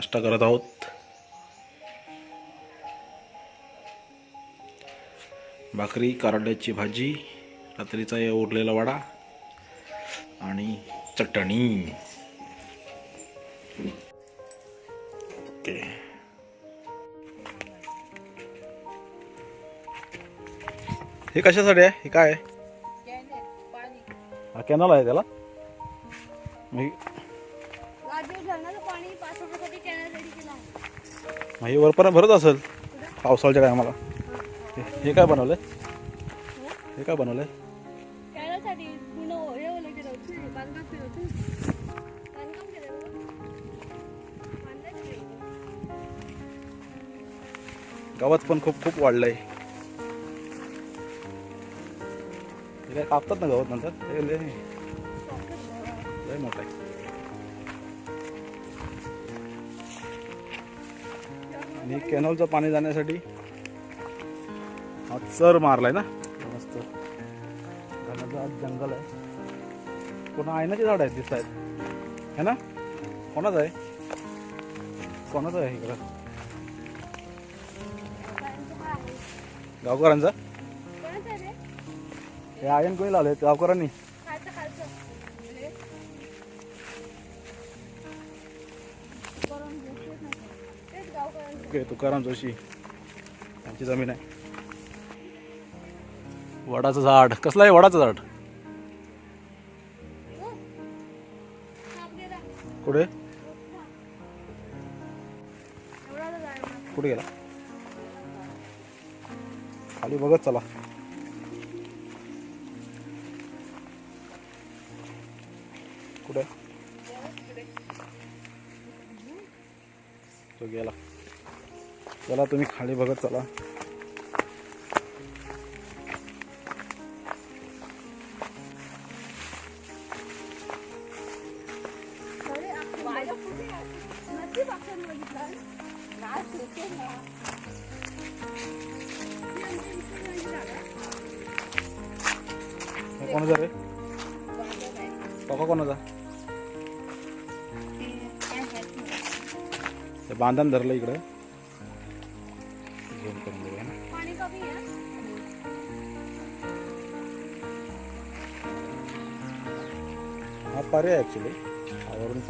नाश्ता करत आहोत. भाकरी कारड्याची भाजी रात्रीचा या उरलेला वडा आणि चटणी. ओके. हे कशासाठी आहे? हे काय आहे? हा कॅनल आहे त्याला? मग हे वरपर्यंत भरत असेल पावसाळ्याच्या टायमाला हे- हे काय बनवलंय? हे काय बनवलंय गवत पण खूप खूप वाढलंय. हे काय कापतात ना गवत नंतर? हे मोठं आहे. आणि कॅनलचं पाणी जाण्यासाठी हा चर मारलाय ना. मस्त. आज जंगल आहे. पुन्हा आयनाचे झाड आहेत दिसत आहेत है ना? कोणाचं आहे? कोणाचं आहे इकडं? गावकऱ्यांचा? हे आयन कोणी लावले गावकऱ्यांनी. तुकाराम जोशी यांची जमीन आहे वडाचं झाड. कसलं आहे वडाचं झाड? कुठे? कुठे गेला? खाली बघत चला. कुठे? तो गेला. चला तुम्ही खाली बघत चला. कोणाचा रे? काका कोणाचा? ते बांधण धरलं इकडं. झूम करून बघूया ना. पाणी कमी आहे हा पर्याय. ॲक्च्युली वरून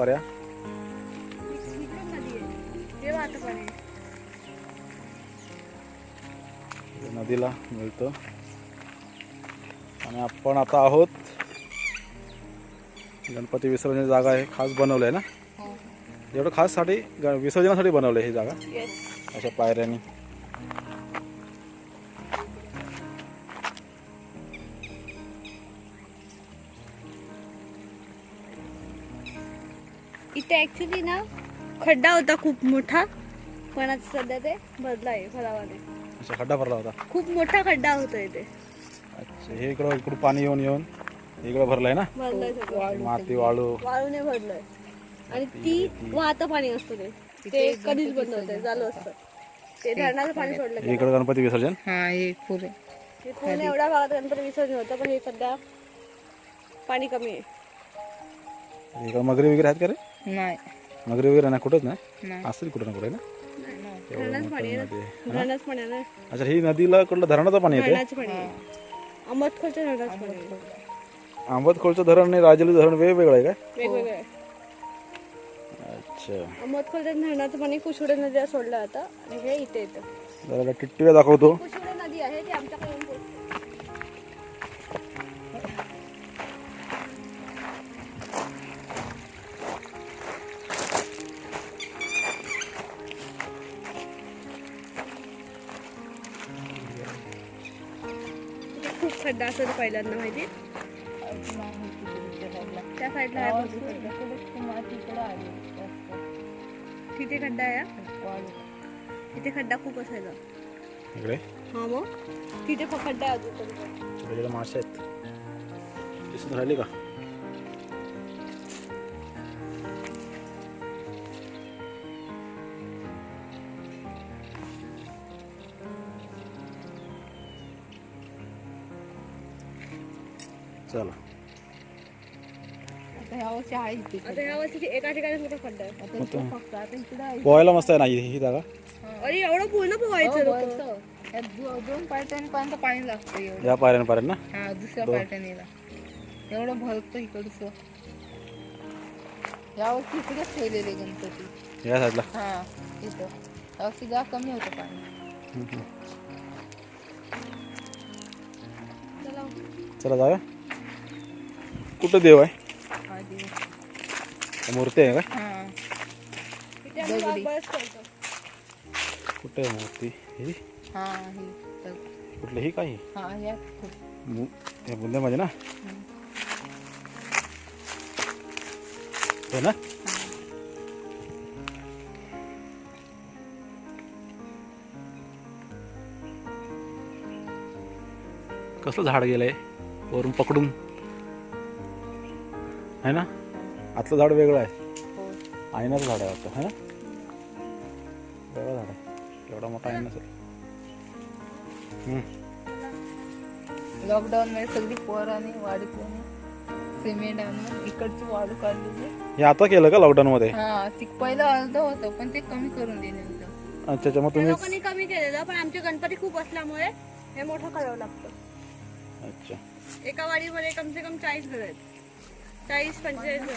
हे नदीला मिळतं. आणि आपण आता आहोत. गणपती विसर्जनाची जागा आहे खास बनवलं आहे ना? एवढं खाससाठी विसर्जनासाठी बनवलं आहे ही जागा? अशा पायऱ्यानी. इथे ऍक्च्युली ना खड्डा होता खूप मोठा पण आता सध्या ते भरला आहे असा खड्डा भरला होता? खूप मोठा खड्डा होता इथे. अच्छा हे इकडं इकडून पाणी येऊन येऊन इकडं भरलंय ना? भरलंय सगळं. माती वाळू. वाळूने भरलंय. आणि ती वाहतं पाणी असतं ते. ते कधीच बंद होतं चालू असतं. ते धरणाचं पाणी सोडलं की इकडं गणपती विसर्जन? हा हे पुरे पूर्ण एवढ्या भागात गणपती विसर्जन होतं पण हे सध्या पाणी कमी आहे. इकडं मगरी वगैरे आहेत का रे? नाही. मगरी वगैरे नाही कुठंच नाही? नाही. असतील कुठं ना कुठे ना? धरणाचं पाणी आहे. ना? ना? अच्छा ही नदीला कुठलं धरणाचं पाणी येते धरणाचं पाणी आहे. अहमदखोलच्या धरणाचं पाणी आहे. आंबतखोलचं धरण आणि राजली धरण वेगवेगळं आहे काय? वेगवेगळं आहे. अच्छा. अहमदखोलच्या धरणाचं पाणी कुशुडे नदीला सोडलं जातं आणि हे इथे येतं. जरा दाखवतो. खूप खड्डा असतो तो पहिल्यांदा माहिती? त्या साईडला आहे भरपूर. तिथे खड्डा आहे. तिथे खड्डा खूप असायचा. इकडे? हा मग. तिथे खड्डा आहे अजून मासे आहेत. दिसून राहिली का? चला. आता ह्या वर्षी आहे इथे. आता ह्या वर्षी एका ठिकाणी मोठा खड्डा आहे? आता इथे फक्त आता इकडे आहे. पोहायला मस्त आहे ना ही ही. जागा अरे एवढं पूर्ण पोहायचं हो, लोकं. या दोन पाणी लागतं एवढं. या पायऱ्यांपर्यंत ना? हा दुसऱ्या एवढं भरतं इकडचं. यावर्षी इकडेच ठेवलेले गणपती. या साईडला? हा इथं. यावर्षी जा कमी होतं पाणी. चला जाऊया. कुठं देव आहे? हा मूर्ती आहे का. कुठे आहे मूर्ती? ही? हा ही कुठली ही काही? हा या खूप मु- हे बुंद्यामध्ये ना? हे ना? कसलं झाड गेलंय? वरून पकडून. आहे ना? आतलं झाड वेगळं आहे. हो आयनाचं झाड आहे वाटतं है ना? वेगळं झाड आहे. एवढा मोठा आयना असेल हम्म. लॉकडाऊन मध्ये सगळी पोरांनी वाडीतल्याने सिमेंट आणून इकडची वाळू काढलेली. हे आता केलं का लॉकडाऊनमध्ये हा ती पहिलं अर्ध होतं पण ते कमी करून दिले होतं. अच्छा अच्छा मग तुम्ही लोकांनी कमी केलेलं पण आमचे गणपती खूप असल्यामुळे हे मोठं करावं लागतं. अच्छा. एका वाडीमध्ये कम से कम चाळीस घर आहेत. चाळीस पंचेचाळीस घर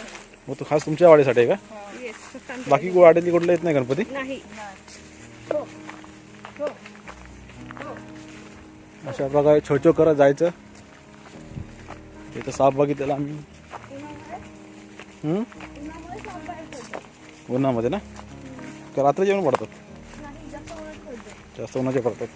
मग तो खास तुमच्या वाडीसाठी आहे का? येस आमच्या बाकी वाडीतली कुठले येत नाही गणपती? नाही. अशा प्रकारे छो छो करत जायचं. इथं साप बघितलेला आम्ही. हम्म? उन्हामध्ये ना का रात्री जेवण पडतात? नाही, जास्त उन्हाचे पडतात.